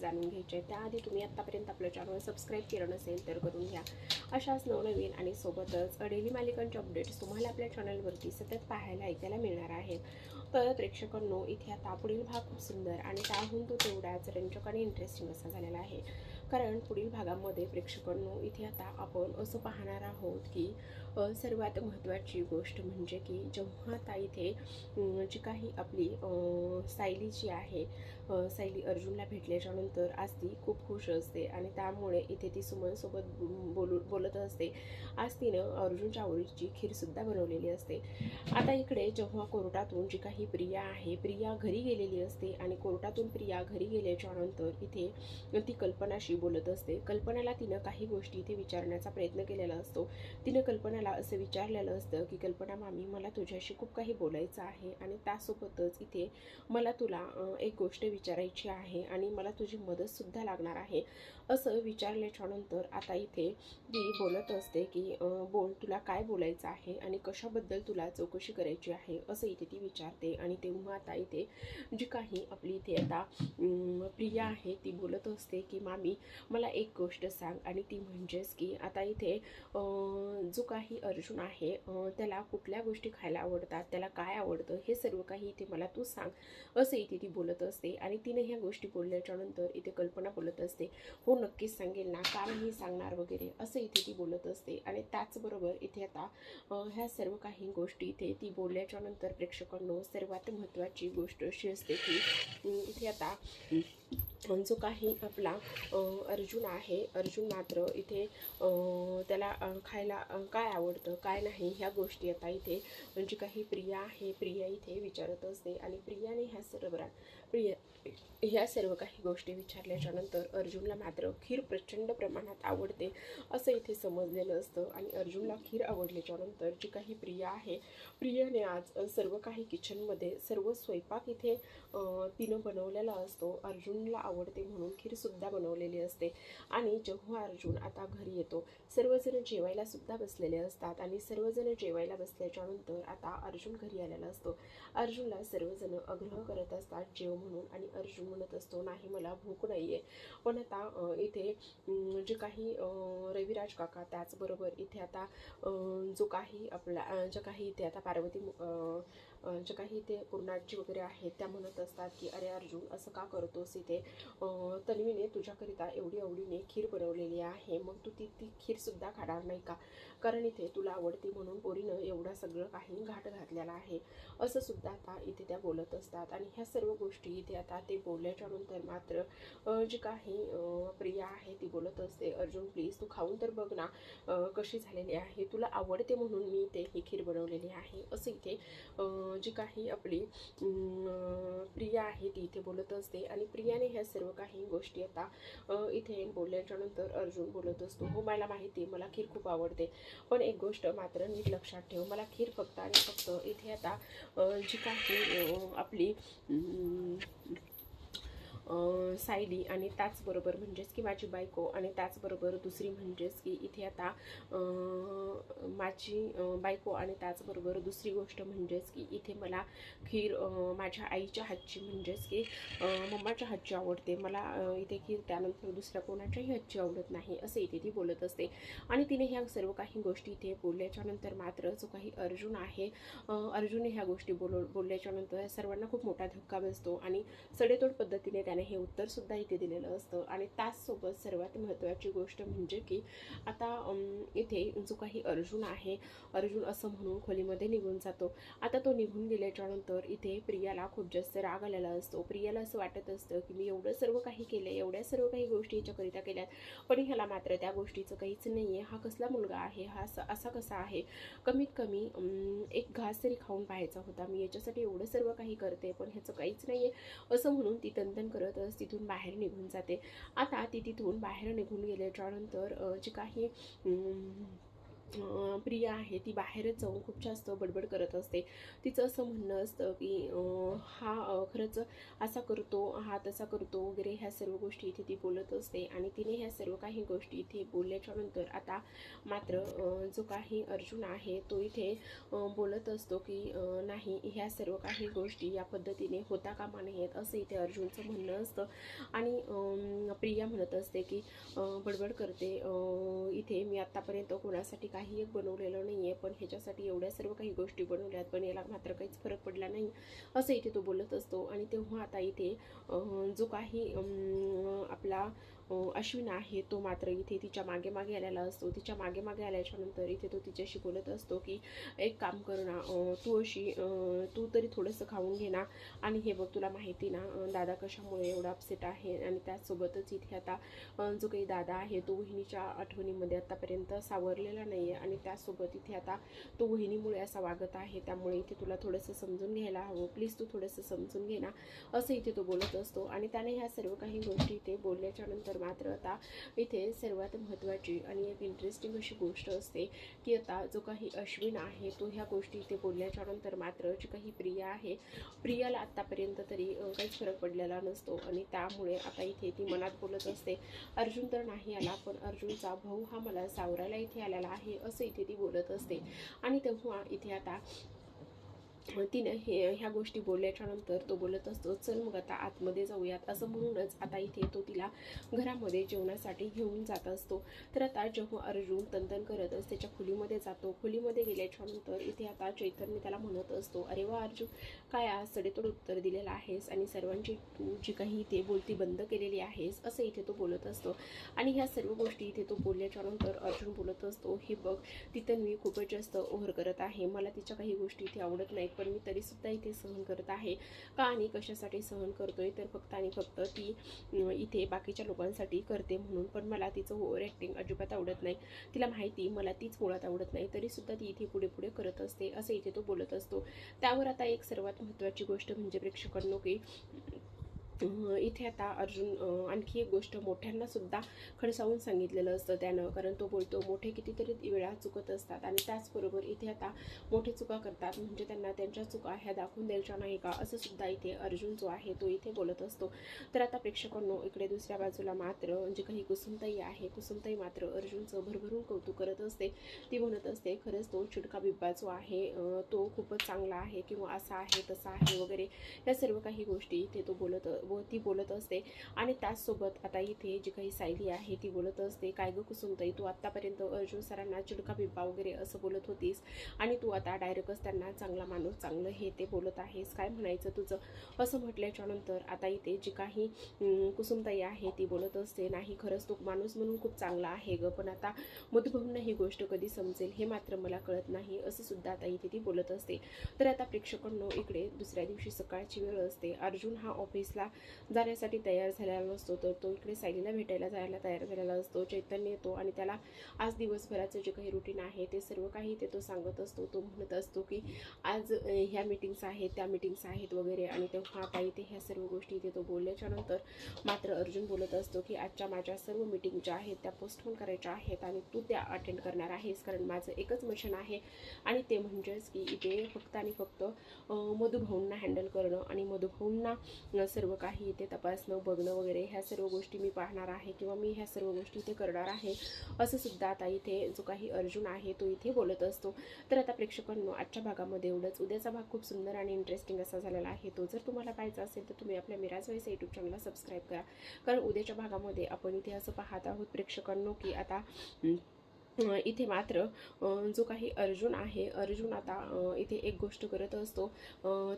जाणून घ्यायचे. आहेत त्याआधी तुम्ही आत्तापर्यंत आपलं चॅनल सबस्क्राईब केलं नसेल तर करून घ्या. अशाच नवनवीन आणि सोबतच डेली मालिकांचे अपडेट्स तुम्हाला आपल्या चॅनलवरती सतत पाहायला ऐकायला मिळणार आहेत तर प्रेक्षकांनो इथे आता पुढील भाग खूप सुंदर आणि त्याहून तो तेवढाच रंजक आणि इंटरेस्टिंग असा झालेला आहे. कारण पुढील भागामध्ये प्रेक्षकांनो इथे आता आपण असं पाहणार आहोत की सर्वात महत्त्वाची गोष्ट म्हणजे की जेव्हा आता इथे जी काही आपली सायली जी आहे सायली अर्जुनला भेटल्याच्यानंतर आज ती खूप खुश असते आणि त्यामुळे इथे ती सुमनसोबत बोलू बोलत असते. आज तिनं अर्जुनच्या आवडीची खीरसुद्धा बनवलेली असते. आता इकडे जेव्हा कोर्टातून जी काही प्रिया आहे प्रिया घरी गेलेली असते आणि कोर्टातून प्रिया घरी गेल्याच्यानंतर इथे ती कल्पनाशी बोलत असते. कल्पनाला तिनं काही गोष्टी इथे विचारण्याचा प्रयत्न केलेला असतो. तिनं कल्पनाला असं विचारलेलं असतं की कल्पना मामी मला तुझ्याशी खूप काही बोलायचं आहे आणि त्यासोबतच इथे मला तुला एक गोष्ट विचारायची आहे आणि मला तुझी मदतसुद्धा लागणार आहे. असं विचारल्याच्यानंतर आता इथे ती बोलत असते की बोल तुला काय बोलायचं आहे आणि कशाबद्दल तुला चौकशी करायची आहे असं इथे ती विचारते आणि तेव्हा आता इथे जी काही आपली इथे आता प्रिया आहे ती बोलत असते की मामी मला एक गोष्ट सांग आणि ती म्हणजेच की आता इथे जो काही अर्जुन आहे त्याला कुठल्या गोष्टी खायला आवडतात त्याला काय आवडतं हे सर्व काही इथे मला तू सांग असं इथे ती बोलत असते आणि तिने ह्या गोष्टी बोलल्याच्या नंतर इथे कल्पना बोलत असते. हो नक्कीच सांगेल ना का नाही सांगणार वगैरे असं इथे ती बोलत असते. आणि त्याचबरोबर इथे आता ह्या सर्व काही गोष्टी इथे ती बोलल्याच्या नंतर प्रेक्षकांनो सर्वात महत्त्वाची गोष्ट अशी असते की इथे आता जो काही आपला अर्जुन आहे अर्जुन मात्र इथे त्याला खायला काय आवडतं काय नाही ह्या गोष्टी आता इथे जी काही प्रिया आहे प्रिया इथे विचारत असते आणि प्रियाने ह्या सर्व प्रिया ह्या सर्व काही गोष्टी विचारल्याच्या नंतर अर्जुनला मात्र खीर प्रचंड प्रमाणात आवडते असं इथे समजलेलं असतं. आणि अर्जुनला खीर आवडल्याच्या नंतर जी काही प्रिया आहे प्रियाने आज सर्व काही किचनमध्ये सर्व स्वयंपाक इथे तिनं बनवलेला असतो. अर्जुनला आवडते म्हणून खीरसुद्धा बनवलेली असते. आणि जेव्हा अर्जुन आता घरी येतो सर्वजण जेवायला सुद्धा बसलेले असतात आणि सर्वजण जेवायला बसल्याच्या नंतर आता अर्जुन घरी आलेला असतो. अर्जुनला सर्वजण आग्रह करत असतात जेव म्हणून. आणि अर्जुन म्हणत असतो नाही मला भूक नाही आहे पण आता इथे जे काही रविराज काका त्याचबरोबर इथे आता जो काही आपला अं, जे काही इथे आता पार्वती जे काही ते पूर्णाजी वगैरे आहेत त्या म्हणत असतात की अरे अर्जुन असं का करतोस इथे? तन्वीने तुझ्याकरिता एवढी आवडीने खीर बनवलेली आहे मग तू ती ती खीरसुद्धा खाणार नाही का? कारण इथे तुला आवडते म्हणून पोरीनं एवढा सगळं काही घाट घातलेला आहे. असं सुद्धा आता इथे त्या बोलत असतात. आणि ह्या सर्व गोष्टी इथे आता ते बोलल्याच्या नंतर मात्र जी काही प्रिया आहे ती बोलत असते अर्जुन प्लीज तू खाऊन तर बघ ना कशी झालेली आहे? तुला आवडते म्हणून मी इथे ही खीर बनवलेली आहे. असं इथे जी काही आपली प्रिया आहे ती इथे बोलत असते. आणि प्रियाने ह्या सर्व काही गोष्टी आता इथे बोलल्याच्यानंतर अर्जुन बोलत असतो हो मला माहिती आहे मला खीर खूप आवडते. पण एक गोष्ट मात्र नीट लक्षात ठेव मला खीर फक्त आणि फक्त इथे आता जी काही आपली सायली आणि त्याचबरोबर म्हणजेच की माझी बायको आणि त्याचबरोबर दुसरी म्हणजेच की इथे आता माझी बायको आणि त्याचबरोबर दुसरी गोष्ट म्हणजेच की इथे मला खीर माझ्या आईच्या हातची म्हणजेच की मम्माच्या हातची आवडते. मला इथे खीर त्यानंतर दुसऱ्या कोणाच्याही हातची आवडत नाही असं इथे ती बोलत असते. आणि तिने ह्या सर्व काही गोष्टी इथे बोलल्याच्यानंतर मात्र जो काही अर्जुन आहे अर्जुनने ह्या गोष्टी बोल बोलल्याच्यानंतर सर्वांना खूप मोठा धक्का बसतो आणि सडेतोड पद्धतीने त्याने हे उत्तरसुद्धा इथे दिलेलं असतं. आणि त्याचसोबत सर्वात महत्त्वाची गोष्ट म्हणजे की आता इथे जो काही अर्जुन आहे अर्जुन असं म्हणून खोलीमध्ये निघून जातो. आता तो निघून गेल्याच्यानंतर इथे प्रियाला खूप जास्त राग आलेला असतो. प्रियाला असं वाटत असतं की मी एवढं सर्व काही केलं एवढ्या सर्व काही गोष्टी याच्याकरिता केल्यात पण ह्याला मात्र त्या गोष्टीचं काहीच नाही आहे हा कसला मुलगा आहे? हा असा असा कसा आहे? कमीत कमी एक घास तरी खाऊन पाहायचा होता. मी याच्यासाठी एवढं सर्व काही करते पण ह्याचं काहीच नाही आहे असं म्हणून ती तंतन करतच तिथून बाहेर निघून जाते. आता ती तिथून बाहेर निघून गेल्याच्यानंतर जे काही प्रिया आहे ती बाहेरच जाऊन खूप जास्त बडबड करत असते. तिचं असं म्हणणं असतं की हा खरंच असा करतो हा तसा करतो वगैरे ह्या सर्व गोष्टी इथे ती बोलत असते. आणि तिने ह्या सर्व काही गोष्टी इथे बोलल्याच्या नंतर आता मात्र जो काही अर्जुन आहे तो इथे बोलत असतो की नाही ह्या सर्व काही गोष्टी या पद्धतीने होता कामा नयेत असं इथे अर्जुनचं म्हणणं असतं. आणि प्रिया म्हणत असते की बडबड करते इथे मी आत्तापर्यंत कोणासाठी काही एक बनवलेलं नाही आहे पण ह्याच्यासाठी एवढ्या सर्व काही गोष्टी बनवल्यात पण याला मात्र काहीच फरक पडला नाही असं इथे तो बोलत असतो. आणि तेव्हा आता इथे जो काही अं, आपला अश्विन आहे तो मात्र इथे तिच्यामागे मागे आलेला असतो. तिच्यामागे मागे आल्याच्यानंतर इथे तो तिच्याशी बोलत असतो की एक काम कर ना तू अशी तू तरी थोडंसं खाऊन घे ना. आणि हे बघ तुला माहिती ना दादा कशामुळे एवढा अपसेट आहे आणि त्याचसोबतच इथे आता जो काही दादा आहे तो वहिनीच्या आठवणीमध्ये आत्तापर्यंत सावरलेला नाही आहे आणि त्याचसोबत इथे आता तो वहिनीमुळे असा वागत आहे. त्यामुळे इथे तुला थोडंसं समजून घ्यायला हवं. प्लीज तू थोडंसं समजून घे ना. असं इथे तो बोलत असतो. आणि त्याने ह्या सर्व काही गोष्टी इथे बोलल्याच्यानंतर मात्र आता इथे सर्वात महत्त्वाची आणि एक इंटरेस्टिंग अशी गोष्ट असते की आता जो काही अश्विन आहे तो ह्या गोष्टी इथे बोलल्याच्या नंतर मात्र जी काही प्रिया आहे प्रियाला आत्तापर्यंत तरी काहीच फरक पडलेला नसतो आणि त्यामुळे आता इथे ती मनात बोलत असते अर्जुन तर नाही आला पण अर्जुनचा भाऊ हा मला सावरायला इथे आलेला आहे असं इथे ती बोलत असते. आणि तेव्हा इथे आता तिने हे ह्या गोष्टी बोलल्याच्या नंतर तो बोलत असतो चल मग आता आतमध्ये जाऊयात. असं म्हणूनच आता इथे तो तिला घरामध्ये जेवणासाठी घेऊन जात असतो. तर आता जेव्हा अर्जुन तंतन करतच त्याच्या खोलीमध्ये जातो. खोलीमध्ये गेल्याच्यानंतर इथे आता चैतन्य त्याला म्हणत असतो अरे वा अर्जुन काय आज सडेतोड उत्तर दिलेलं आहेस आणि सर्वांची तू जी काही ते बोलती बंद केलेली आहेस असं इथे तो बोलत असतो. आणि ह्या सर्व गोष्टी इथे तो बोलल्याच्या नंतर अर्जुन बोलत असतो हे बघ तिथं मी खूपच जास्त ओव्हर करत आहे. मला तिच्या काही गोष्टी इथे आवडत नाहीत. पण मी तरीसुद्धा इथे सहन करत आहे. का आणि कशासाठी सहन करतोय? तर फक्त आणि फक्त ती इथे बाकीच्या लोकांसाठी करते म्हणून. पण मला तिचं ओव्हर ॲक्टिंग अजिबात आवडत नाही. तिला माहिती मला तीच मुळात आवडत नाही. तरीसुद्धा ती इथे पुढे पुढे करत असते असं इथे तो बोलत असतो. त्यावर आता एक सर्वात महत्त्वाची गोष्ट म्हणजे प्रेक्षकांनो की इथे आता अर्जुन आणखी एक गोष्ट मोठ्यांनासुद्धा खडसावून सांगितलेलं असतं त्यानं कारण तो बोलतो मोठे कितीतरी वेळा चुकत असतात आणि त्याचबरोबर इथे आता मोठे चुका करतात म्हणजे त्यांना त्यांच्या चुका ह्या दाखवून द्यायच्या नाही का? असं सुद्धा इथे अर्जुन जो आहे तो इथे बोलत असतो. तर आता प्रेक्षकांनो इकडे दुसऱ्या बाजूला मात्र म्हणजे काही कुसुमताई आहे कुसुमताई मात्र अर्जुनचं भरभरून कौतुक करत असते. ती म्हणत असते खरंच तो चिडका बिब्बा जो आहे तो खूपच चांगला आहे किंवा असा आहे तसा आहे वगैरे या सर्व काही गोष्टी इथे तो बोलत व ती बोलत असते. आणि त्याचसोबत आता इथे जी काही सायली आहे ती बोलत असते काय गं कुसुमताई तू आत्तापर्यंत अर्जुन सरांना चिडका बिब्बा वगैरे असं बोलत होतीस आणि तू आता डायरेक्टच त्यांना चांगला माणूस चांगलं हे ते बोलत आहेस. काय म्हणायचं तुझं? असं म्हटल्याच्या नंतर आता इथे जी काही कुसुमताई आहे ती बोलत असते नाही खरंच तो माणूस म्हणून खूप चांगला आहे गं पण आता मधुभाऊंना ही गोष्ट कधी समजेल हे मात्र मला कळत नाही असं सुद्धा आता इथे ती बोलत असते. तर आता प्रेक्षकांनो इकडे दुसऱ्या दिवशी सकाळची वेळ असते. अर्जुन हा ऑफिसला जाण्यासाठी तयार झालेला नसतो तर तो इकडे सायलीला भेटायला जायला तयार झालेला असतो. चैतन्य येतो आणि त्याला आज दिवसभराचं जे काही रुटीन आहे ते सर्व काही ते तो सांगत असतो. तो म्हणत असतो की आज ह्या मीटिंग्स आहेत त्या मीटिंग्स आहेत वगैरे आणि तेव्हा आता इथे ह्या सर्व गोष्टी इथे तो बोलल्याच्या नंतर मात्र अर्जुन बोलत असतो की आजच्या माझ्या सर्व मीटिंग ज्या आहेत त्या पोस्टपोन करायच्या आहेत आणि तू त्या अटेंड करणार आहेस कारण माझं एकच मिशन आहे आणि ते म्हणजेच की इथे फक्त आणि फक्त मधुभाऊंना हँडल करणं आणि मधुभाऊंना सर्व काही काही इथे तपासणं बघणं वगैरे ह्या सर्व गोष्टी मी पाहणार आहे किंवा मी ह्या सर्व गोष्टी इथे करणार आहे असं सुद्धा आता इथे जो काही अर्जुन आहे तो इथे बोलत असतो. तर आता प्रेक्षकांनो आजच्या भागामध्ये एवढंच. उद्याचा भाग खूप सुंदर आणि इंटरेस्टिंग असा झालेला आहे तो. जर तुम्हाला पाहायचा असेल तर तुम्ही आपल्या मिराज वैस यूट्यूब चॅनलला सबस्क्राईब करा. कारण उद्याच्या भागामध्ये आपण इथे असं पाहत आहोत प्रेक्षकांनो की आता इथे मात्र जो काही अर्जुन आहे अर्जुन आता इथे एक गोष्ट करत असतो.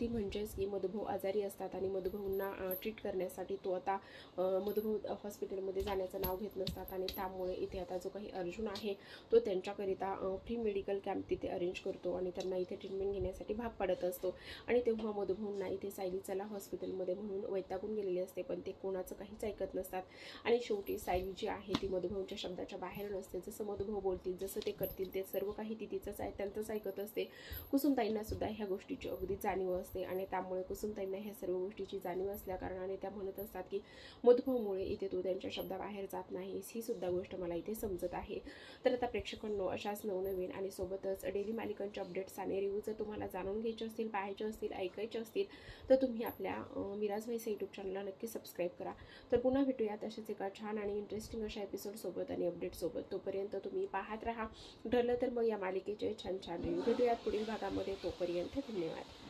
ती म्हणजेच की मधुभाऊ आजारी असतात आणि मधुभाऊंना ट्रीट करण्यासाठी तो आता मधुभाऊ हॉस्पिटलमध्ये जाण्याचं नाव घेत नसतात आणि त्यामुळे इथे आता जो काही अर्जुन आहे तो त्यांच्याकरिता फ्री मेडिकल कॅम्प तिथे अरेंज करतो आणि त्यांना इथे ट्रीटमेंट घेण्यासाठी भाग पाडत असतो. आणि तेव्हा मधुभाऊंना इथे सायली चला हॉस्पिटलमध्ये म्हणून वैतागून गेलेली असते पण ते कोणाचं काहीच ऐकत नसतात. आणि शेवटी सायली जी आहे ती मधुभाऊंच्या शब्दाच्या बाहेर नसते. जसं मधुभाऊ बोलतील जसं ते करतील ते सर्व काही ती तिचंच आहे त्यांचंच ऐकत असते. कुसुमताईंना सुद्धा ह्या गोष्टीची अगदी जाणीव असते आणि त्यामुळे कुसुमताईंना ह्या सर्व गोष्टीची जाणीव असल्या कारणाने त्या म्हणत असतात की मधुभावमुळे इथे तू त्यांच्या शब्दाबाहेर जात नाहीस ही सुद्धा गोष्ट मला इथे समजत आहे. तर आता प्रेक्षकांनो अशाच नवनवीन आणि सोबतच डेली मालिकांचे अपडेट्स आणि रिव्ह्यू जर तुम्हाला जाणून घ्यायचे असतील पाहायचे असतील ऐकायचे असतील तर तुम्ही आपल्या मिराज व्हायचं यूट्यूब चॅनलला नक्की सबस्क्राईब करा. तर पुन्हा भेटूयात अशाच एका छान आणि इंटरेस्टिंग अशा एपिसोडसोबत आणि अपडेटसोबत तोपर्यंत तुम्ही पाहत राहा. ठरलं तर मग या मालिकेचे छान छान रिव्ह्यू भेटूयात पुढील भागामध्ये तोपर्यंत धन्यवाद.